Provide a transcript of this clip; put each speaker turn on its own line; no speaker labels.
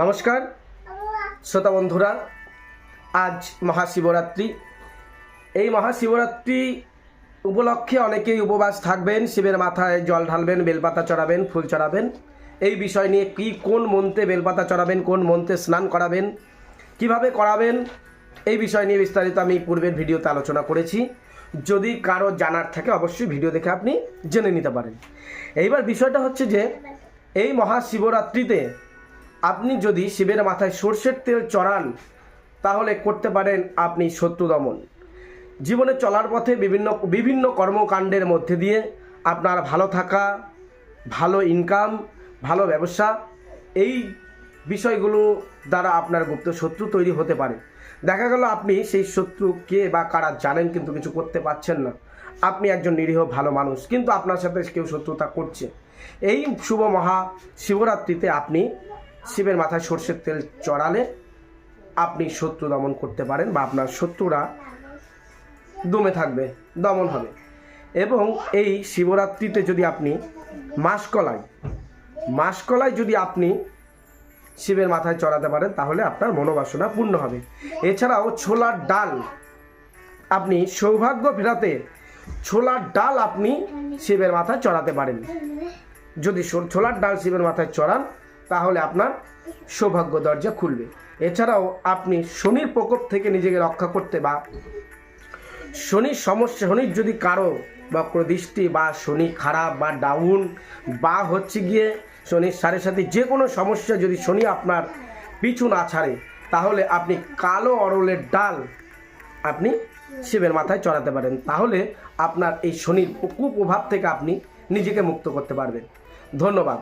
নমস্কার, শ্রোতা বন্ধুরা, আজ মহাশিবরাত্রি। এই মহাশিবরাত্রি উপলক্ষে অনেকেই উপবাস থাকবেন, শিবের মাথায় জল ঢালবেন, বেলপাতা চড়াবেন, ফুল চড়াবেন। এই বিষয় নিয়ে কি, কোন মন্ত্রে বেলপাতা চড়াবেন, কোন মন্ত্রে স্নান করাবেন, কীভাবে করাবেন, এই বিষয় নিয়ে বিস্তারিত আমি পূর্বের ভিডিওতে আলোচনা করেছি। যদি কারও জানার থাকে, অবশ্যই ভিডিও দেখে আপনি জেনে নিতে পারেন। এইবার বিষয়টা হচ্ছে যে, এই মহাশিবরাত্রিতে আপনি যদি শিবের মাথায় সর্ষের তেল চড়ান, তাহলে করতে পারেন আপনি শত্রু দমন। জীবনে চলার পথে বিভিন্ন বিভিন্ন কর্মকাণ্ডের মধ্যে দিয়ে আপনার ভালো থাকা, ভালো ইনকাম ভালো ব্যবসা, এই বিষয়গুলো দ্বারা আপনার গুপ্ত শত্রু তৈরি হতে পারে। দেখা গেল আপনি সেই শত্রু কে বা কারা জানেন কিন্তু কিছু করতে পারছেন না। আপনি একজন নিরীহ ভালো মানুষ, কিন্তু আপনার সাথে কেউ শত্রুতা করছে। এই শুভ মহা শিবরাত্রিতে আপনি শিবের মাথায় সর্ষের তেল চড়ালে আপনি শত্রু দমন করতে পারেন বা আপনার শত্রুরা দমে থাকবে, দমন হবে। এবং এই শিবরাত্রিতে যদি আপনি মাসকলাই মাসকলাই যদি আপনি শিবের মাথায় চড়াতে পারেন, তাহলে আপনার মনোবাসনা পূর্ণ হবে। এছাড়াও ছোলার ডাল, আপনি সৌভাগ্য ফেরাতে ছোলার ডাল আপনি শিবের মাথায় চড়াতে পারেন। যদি ছোলার ডাল শিবের মাথায় চড়ান তাহলে আপনার সৌভাগ্য দরজা খুলবে। এছাড়াও আপনি শনির প্রকোপ থেকে নিজেকে রক্ষা করতে বা শনির সমস্যা, শনির যদি কারও বক্র দৃষ্টি বা শনি খারাপ বা ডাউন বা হচ্ছে গিয়ে শনির সাথে সাথে যে কোনো সমস্যা যদি শনি আপনার পিছু না ছাড়ে, তাহলে আপনি কালো অরলের ডাল আপনি শিবের মাথায় চড়াতে পারেন। তাহলে আপনার এই শনির কুপ্রভাব থেকে আপনি নিজেকে মুক্ত করতে পারবেন। ধন্যবাদ।